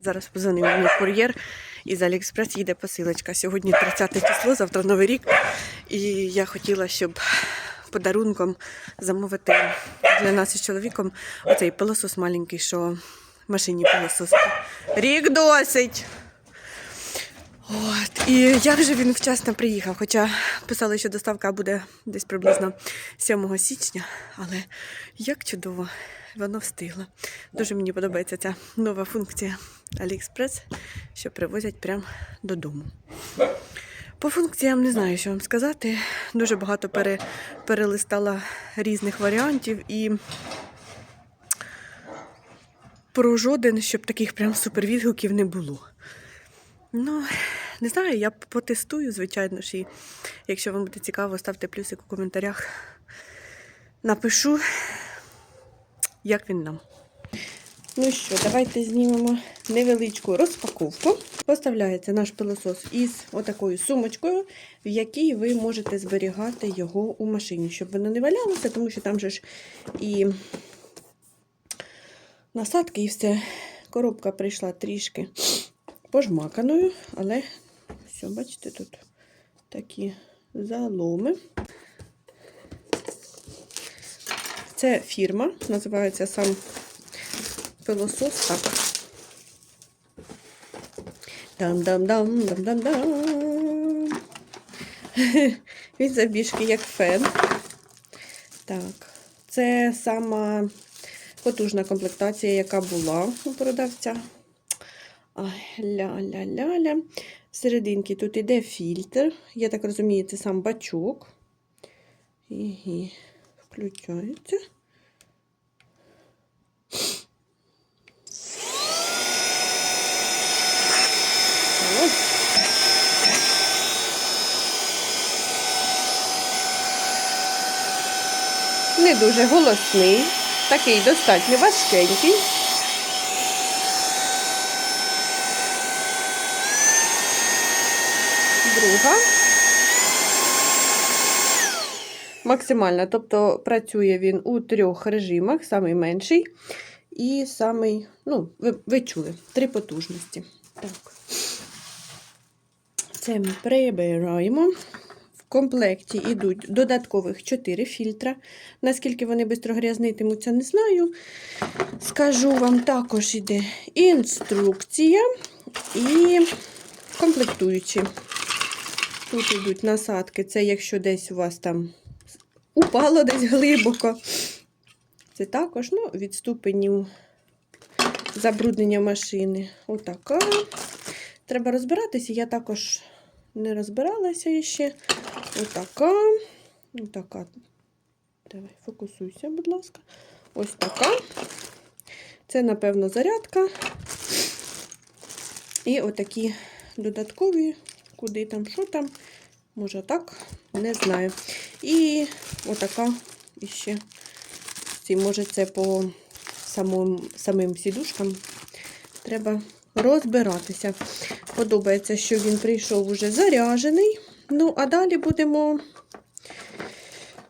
Зараз позвонив мені кур'єр із Аліекспрес їде посилочка. Сьогодні 30 число, завтра Новий рік. І я хотіла, щоб подарунком замовити для нас із чоловіком оцей пилосос маленький, що в машині пилососити. Рік досить. От. І як же він вчасно приїхав, хоча писали, що доставка буде десь приблизно 7 січня, але як чудово, воно встигло. Дуже мені подобається ця нова функція AliExpress, що привозять прямо додому. По функціям не знаю, що вам сказати. Дуже багато пере, перелистала різних варіантів і про жоден, щоб таких прям супервідгуків не було. Ну, не знаю, я потестую, звичайно ж. І якщо вам буде цікаво, ставте плюсик у коментарях. Напишу, як він нам. Ну що, давайте знімемо невеличку розпаковку. Поставляється наш пилосос із отакою сумочкою, в якій ви можете зберігати його у машині, щоб воно не валялося, тому що там же ж і насадки, і все. Коробка прийшла трішки пожмаканою, але все, бачите, тут такі заломи. Це фірма, називається сам пилосос так. Дам-дам-дам, дам-дам-дам. Він забіжки як фен. Так, це сама потужна комплектація, яка була у продавця. Ля-ля-ля-ля. Всерединки тут іде фільтр. Я так розумію, це сам бачок. І включається. О. Не дуже голосний, такий достатньо важкенький. Друга. Максимальна, тобто працює він у трьох режимах, самий менший і самий, ну, ви, ви чули, три потужності. Так. Це ми прибираємо. Комплекті йдуть додаткових 4 фільтра. Наскільки вони швидко грязнитимуться, не знаю. Скажу вам, також йде інструкція і комплектуючі. Тут йдуть насадки. Це якщо десь у вас там упало десь глибоко. Це також ну, від ступенів забруднення машини. Отака. Треба розбиратися. Я також не розбиралася ще. Отака. Отака. Давай, фокусуйся, будь ласка. Ось така. Це, напевно, зарядка. І отакі додаткові, куди там, що там. Може так, не знаю. І отака іще. Може, це по самим, самим сідушкам. Треба розбиратися. Подобається, що він прийшов уже заряжений. Ну, а далі будемо,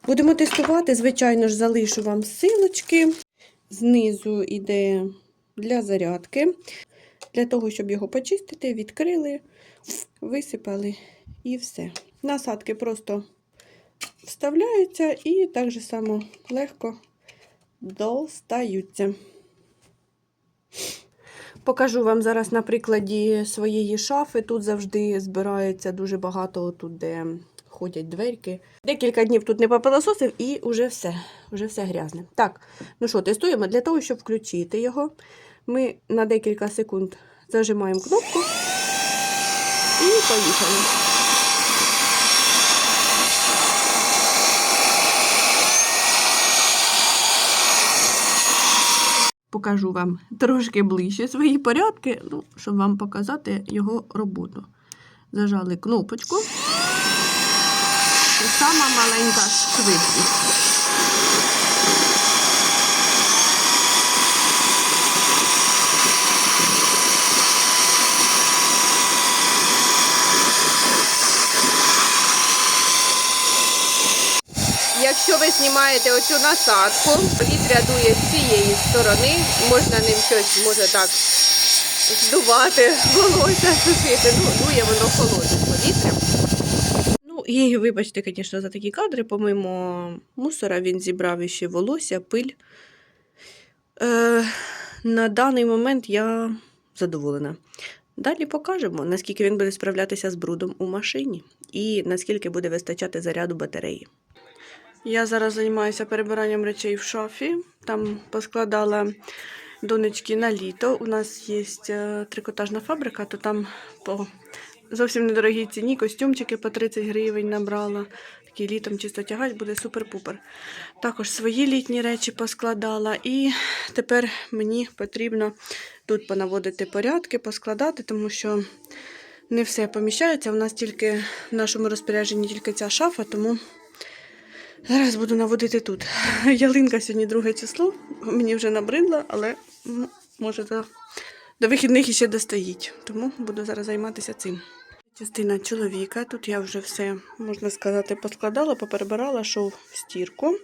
будемо тестувати. Звичайно ж, залишу вам силочки. Знизу йде для зарядки. Для того, щоб його почистити, відкрили, висипали і все. Насадки просто вставляються і так же само легко достаються. Покажу вам зараз на прикладі своєї шафи. Тут завжди збирається дуже багато, тут де ходять дверки. Декілька днів тут не попилососив і вже все, вже все грязне. Так, ну що, тестуємо для того, щоб включити його. Ми на декілька секунд зажимаємо кнопку і поїхали. Покажу вам трошки ближче свої порядки, ну, щоб вам показати його роботу. Зажали кнопочку. Це сама маленька швидкість. Знімаєте оцю насадку, повітря дує з цієї сторони, можна ним щось може так здувати волосся, сушити. Ну, дує воно холодне повітря. Ну і вибачте, звісно, за такі кадри. Помимо мусора він зібрав іще волосся, пиль. Е, на даний момент я задоволена. Далі покажемо, наскільки він буде справлятися з брудом у машині і наскільки буде вистачати заряду батареї. Я зараз займаюся перебиранням речей в шафі. Там поскладала донечки на літо. У нас є е, трикотажна фабрика, то там по зовсім недорогій ціні костюмчики по 30 гривень набрала. Такі літом чисто тягать буде супер-пупер. Також свої літні речі поскладала. І тепер мені потрібно тут понаводити порядки, поскладати, тому що не все поміщається. У нас тільки в нашому розпорядженні тільки ця шафа, тому зараз буду наводити тут. Ялинка сьогодні друге число. Мені вже набридло, але може до, до вихідних іще достоїть. Тому буду зараз займатися цим. Частина чоловіка. Тут я вже все, можна сказати, поскладала, поперебирала, шов в стірку.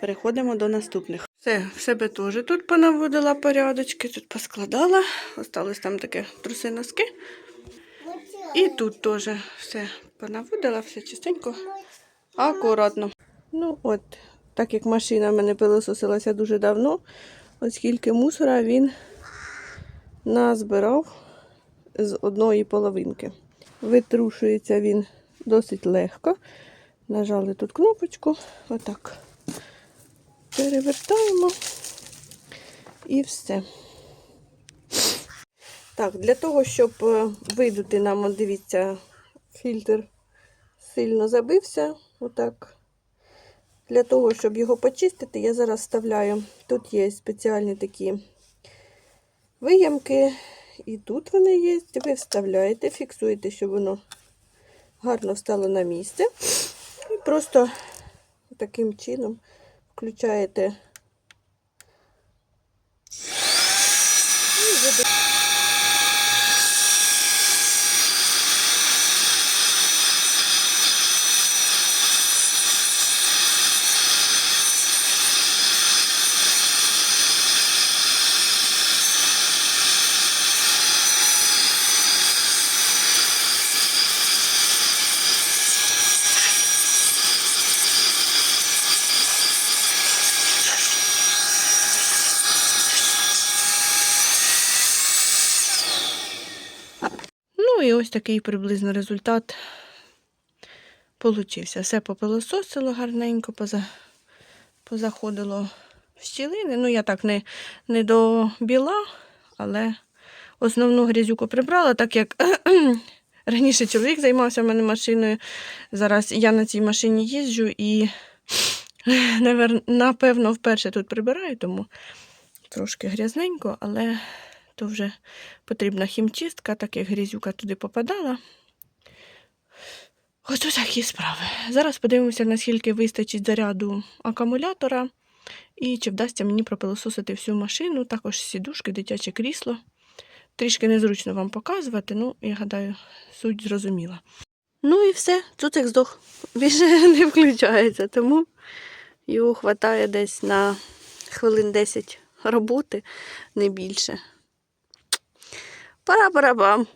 Переходимо до наступних. Все, в себе теж тут понаводила порядочки, тут поскладала. Осталось там таке труси носки. І тут теж все понаводила, все чистенько, акуратно. Ну от, так як машина в мене пилососилася дуже давно, оскільки мусора він назбирав з одної половинки. Витрушується він досить легко. Нажали тут кнопочку, отак. Перевертаємо і все. Так, для того, щоб е, видути нам, дивіться, фільтр сильно забився. Отак. Для того, щоб його почистити, я зараз вставляю. Тут є спеціальні такі виямки, і тут вони є. Ви вставляєте, фіксуєте, щоб воно гарно стало на місце. І просто таким чином включаєте. І види- Ну і ось такий приблизно результат получився. Все попилососило гарненько, поза, позаходило в щілини. Ну, я так не, не до біла, але основну грязюку прибрала, так як раніше чоловік займався в мене машиною. Зараз я на цій машині їжджу і, напевно, вперше тут прибираю, тому трошки грязненько, але то вже потрібна хімчистка, так як грязюка туди попадала. Ото такі справи. Зараз подивимося, наскільки вистачить заряду акумулятора і чи вдасться мені пропилососити всю машину, також сідушки, дитяче крісло. Трішки незручно вам показувати, ну, я гадаю, суть зрозуміла. Ну і все, цуцик здох. Більше не включається, тому його вистачає десь на хвилин 10 роботи, не більше. Пара-парабам.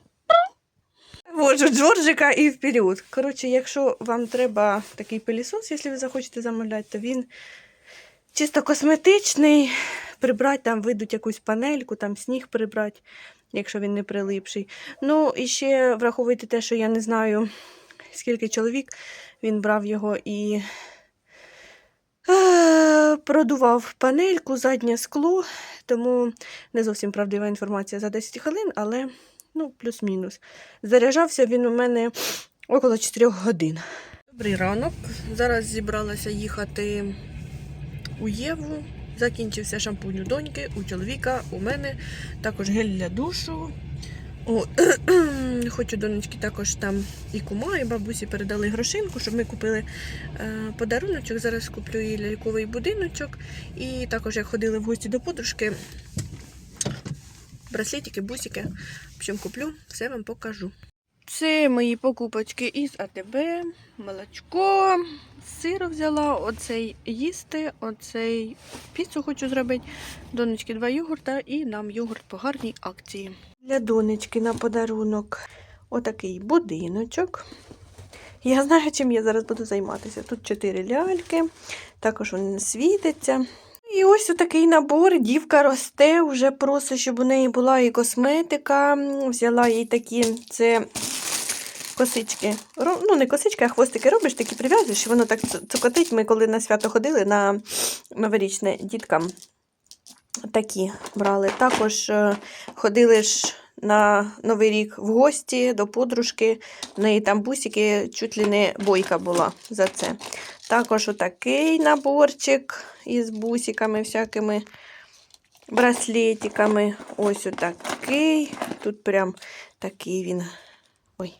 Вводжу Джорджика і вперед. Коротше, якщо вам треба такий пилісос, якщо ви захочете замовляти, то він чисто косметичний. Прибрати там, видуть якусь панельку, там сніг прибрати, якщо він не прилипший. Ну, і ще враховуйте те, що я не знаю, скільки чоловік він брав його і продував панельку, заднє скло, тому не зовсім правдива інформація за 10 хвилин, але ну, плюс-мінус. Заряджався він у мене около 4 годин. Добрий ранок. Зараз зібралася їхати у Єву. Закінчився шампунь у доньки, у чоловіка, у мене. Також гель для душу. О, хочу донечки також там і кума, і бабусі передали грошинку, щоб ми купили е, подаруночок. Зараз куплю їй ляльковий будиночок. І також як ходили в гості до подружки, браслетики, бусики. В общем, куплю, все вам покажу. Це мої покупочки із АТБ, молочко, сир взяла, оцей їсти, оцей піцу хочу зробити. Донечки два йогурта і нам йогурт по гарній акції. Для донечки на подарунок отакий будиночок. Я знаю, чим я зараз буду займатися. Тут чотири ляльки, також він світиться. І ось отакий набор. Дівка росте, вже просить, щоб у неї була і косметика. Взяла їй такі це косички. Ну, не косички, а хвостики робиш, такі прив'язуєш, і воно так цукотить. Ми коли на свято ходили на новорічне діткам. Такі брали. Також е, ходили ж на Новий рік в гості до подружки. В неї там бусики, чуть ли не бойка була за це. Також отакий наборчик із бусиками, всякими браслетиками. Ось отакий. Тут прям такий він. Ой.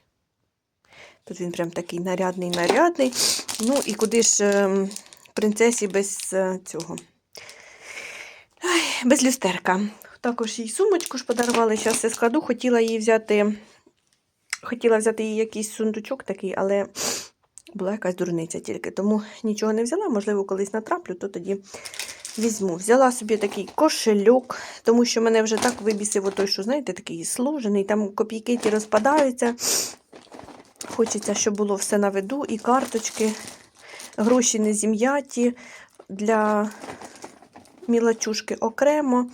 Тут він прям такий нарядний, нарядний. Ну і куди ж ем, принцесі без е, цього. Ай, без люстерка. Також їй сумочку ж подарували. Зараз все складу. Хотіла їй взяти. Хотіла взяти їй якийсь сундучок такий, але була якась дурниця тільки. Тому нічого не взяла. Можливо, колись натраплю, то тоді візьму. Взяла собі такий кошельок, тому що мене вже так вибісив отой, що, знаєте, такий сложений, там копійки ті розпадаються. Хочеться, щоб було все на виду, і карточки, гроші не зім'яті для мілочушки окремо.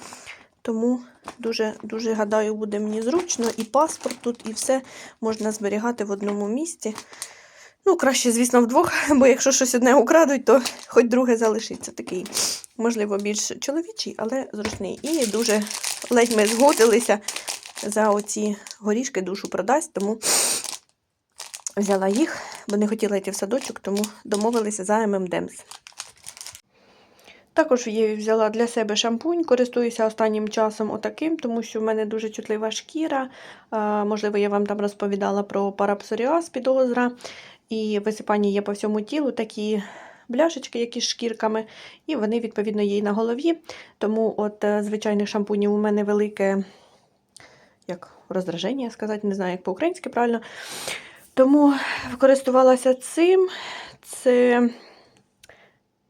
Тому дуже, дуже гадаю, буде мені зручно. І паспорт тут, і все можна зберігати в одному місці. Ну, краще, звісно, вдвох, бо якщо щось одне украдуть, то хоч друге залишиться. Такий, можливо, більш чоловічий, але зручний. І дуже ледь ми згодилися за оці горішки душу продасть, тому взяла їх, бо не хотіла йти в садочок, тому домовилися за ММДемс. Також я взяла для себе шампунь, користуюся останнім часом отаким, тому що в мене дуже чутлива шкіра. Можливо, я вам там розповідала про парапсоріаз підозра. І висипання є по всьому тілу, такі бляшечки, які з шкірками, і вони, відповідно, є і на голові. Тому от е, звичайних шампунів у мене велике як роздраження, сказати, не знаю, як по-українськи правильно. Тому користувалася цим. Це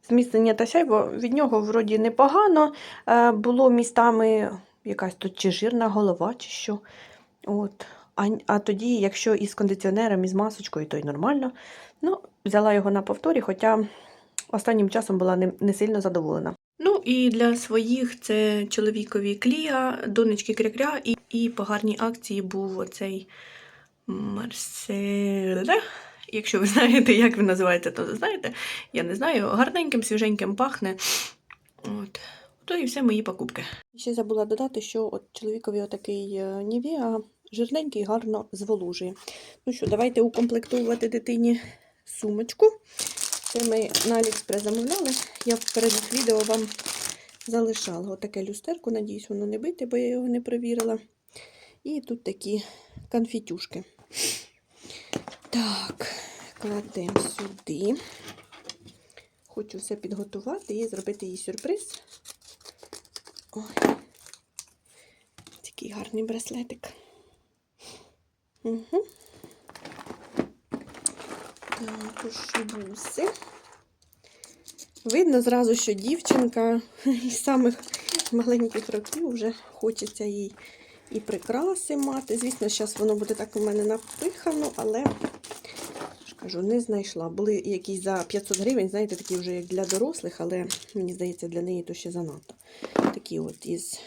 зміцнення та сяйво, від нього вроді непогано. Е, Було містами якась тут чи жирна голова, чи що. От. А, а тоді, якщо із кондиціонером, із масочкою, то й нормально. Ну, взяла його на повторі, хоча останнім часом була не, не сильно задоволена. Ну і для своїх це чоловікові клія, донечки крякря, і, і по гарній акції був оцей Марселе. Якщо ви знаєте, як він називається, то знаєте. Я не знаю. Гарненьким, свіженьким пахне. От. То і все мої покупки. Ще забула додати, що от чоловікові отакий е, Нівеа жирненький, гарно зволожує. Ну що, давайте укомплектовувати дитині сумочку. Це ми на Аліекспрес замовляли. Я в передніх відео вам залишала отаке люстерко. Надіюсь, воно не бите, бо я його не перевірила. І тут такі конфітюшки. Так, кладемо сюди. Хочу все підготувати і зробити їй сюрприз. Ой, такий гарний браслетик. Угу. Також буси. Видно зразу, що дівчинка із самих маленьких років вже хочеться їй і прикраси мати. Звісно, зараз воно буде так у мене напихано, але кажу, не знайшла. Були якісь за 500 гривень, знаєте, такі вже як для дорослих, але мені здається, для неї то ще занадто. Такі от із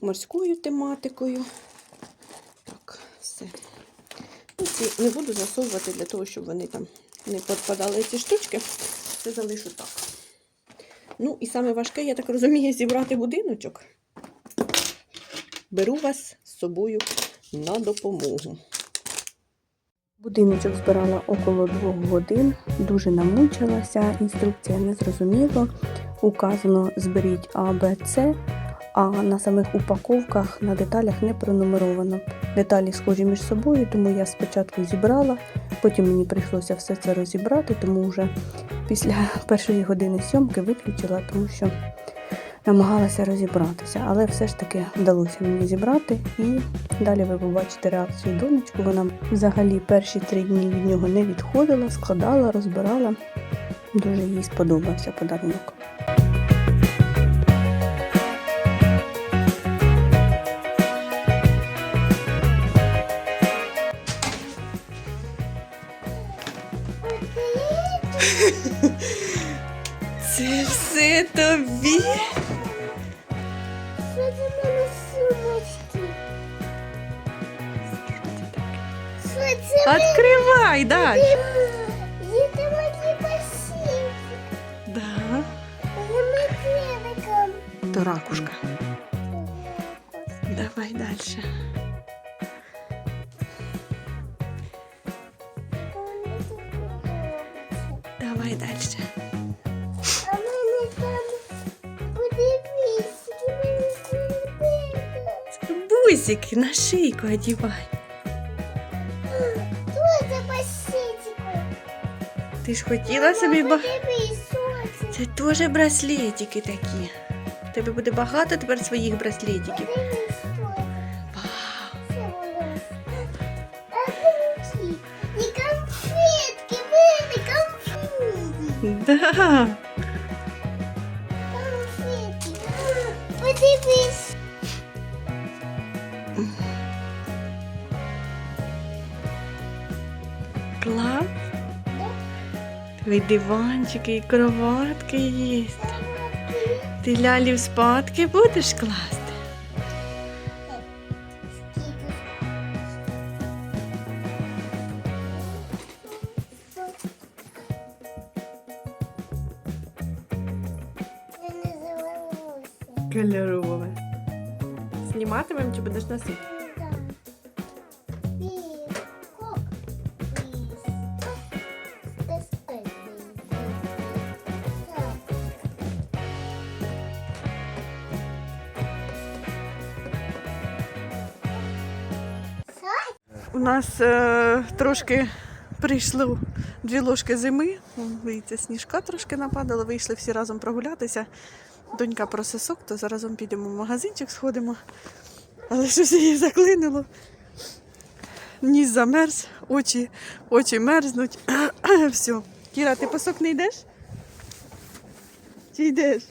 морською тематикою. Так, все. Ну, ці не буду засовувати для того, щоб вони там не підпадали ці штучки. Це залишу так. Ну, і саме важке, я так розумію, зібрати будиночок. Беру вас з собою на допомогу. Будиночок збирала около двох годин, дуже намучилася, інструкція не зрозуміла. Указано зберіть А, Б, С, а на самих упаковках на деталях не пронумеровано. Деталі схожі між собою, тому я спочатку зібрала, потім мені прийшлося все це розібрати, тому вже після першої години зйомки виключила, тому що намагалася розібратися, але все ж таки вдалося мені зібрати. І далі ви побачите реакцію донечку. Вона взагалі перші три дні від нього не відходила, складала, розбирала. Дуже їй сподобався подарунок. Це все тобі. Відкривай, далі. Є там мої басейки. Да. За метеликом. То ракушка. Давай далі. Вони тут подобаються. Давай далі. А в мене там Ти ж хотіла собі ба... Подивись, це? Теж браслетики такі. У тебе буде багато тепер своїх браслетиків. Подивись, що Твої диванчики і кроватки є. Ти лялів спадки будеш класти? Кольорове. Зніматимем чи будеш носити? У нас е, трошки прийшло дві ложки зими. Вон, Дивіться, сніжка трошки нападало, вийшли всі разом прогулятися. Донька про сосок, то заразом підемо в магазинчик, сходимо. Але щось її заклинило. Ніс замерз, очі, очі мерзнуть. Все. Кіра, ти по сок не йдеш? Чи йдеш?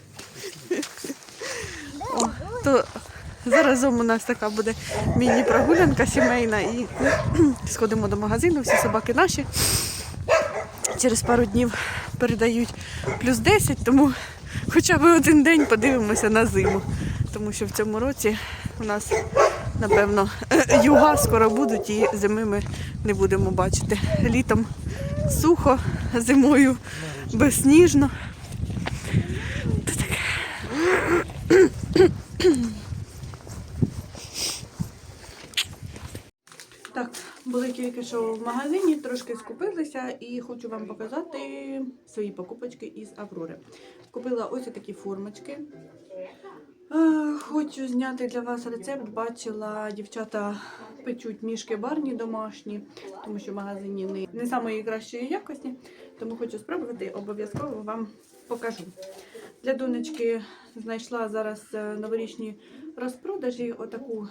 О, то заразом у нас така буде міні-прогулянка сімейна і сходимо до магазину, всі собаки наші. Через пару днів передають плюс 10, тому хоча б один день подивимося на зиму. Тому що в цьому році у нас, напевно, юга скоро будуть і зими ми не будемо бачити. Літом сухо, зимою безсніжно. Та таке. Так, були тільки що в магазині, трошки скупилися і хочу вам показати свої покупочки із Аврори. Купила ось такі формочки. Хочу зняти для вас рецепт. Бачила, дівчата печуть мішки барні домашні, тому що в магазині не, не самої кращої якості. Тому хочу спробувати, обов'язково вам покажу. Для донечки знайшла зараз е, новорічні розпродажі отаку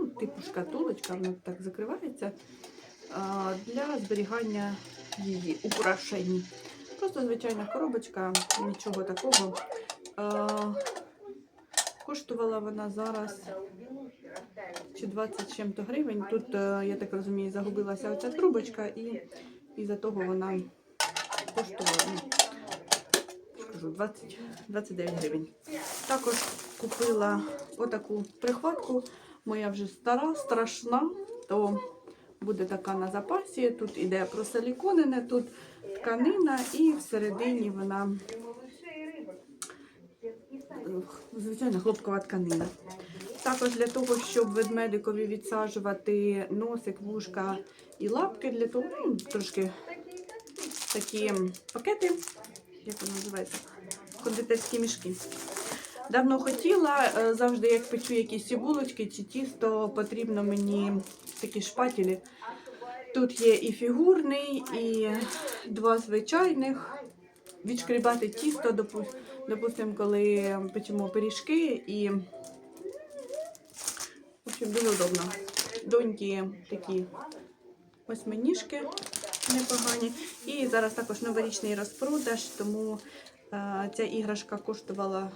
ну, типу шкатулочка, вона так закривається для зберігання її украшень. Просто звичайна коробочка, нічого такого. Коштувала вона зараз чи 20 чим-то гривень. Тут, е, я так розумію, загубилася оця трубочка, і із-за того вона коштувала ну, скажу, 20, 29 гривень. Також купила отаку прихватку. Моя вже стара, страшна, то буде така на запасі. Тут іде просиліконене, тут тканина і всередині вона звичайно хлопкова тканина. Також для того, щоб ведмедикові відсаджувати носик, вушка і лапки, для того ну, трошки такі пакети, як вони називаються, кондитерські мішки. Давно хотіла, е, завжди як печу якісь булочки чи тісто, потрібно мені такі шпателі. Тут є і фігурний, і два звичайних. Відшкрібати тісто, допустимо, коли печемо пиріжки і в общем, дуже удобно. Доньки такі восьминіжки непогані. І зараз також новорічний розпродаж, тому е, ця іграшка коштувала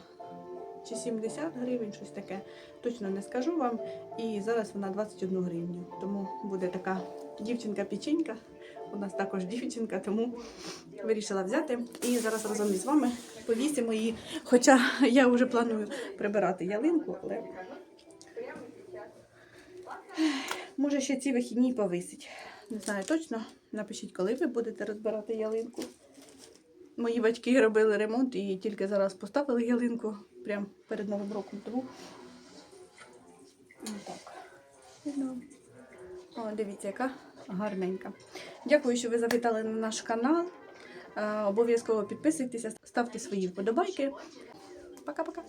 чи 70 гривень, щось таке. Точно не скажу вам. І зараз вона 21 гривню. Тому буде така дівчинка-печенька у нас також дівчинка, тому вирішила взяти. І зараз разом із вами повісимо її. Хоча я вже планую прибирати ялинку, але може ще ці вихідні повисить. Не знаю точно. Напишіть, коли ви будете розбирати ялинку. Мої батьки робили ремонт і тільки зараз поставили ялинку прямо перед Новим роком. Тому так. Ну, О, дивіться, яка гарненька. Дякую, що ви завітали на наш канал. Е, Обов'язково підписуйтеся, ставте свої вподобайки. Пока-пока.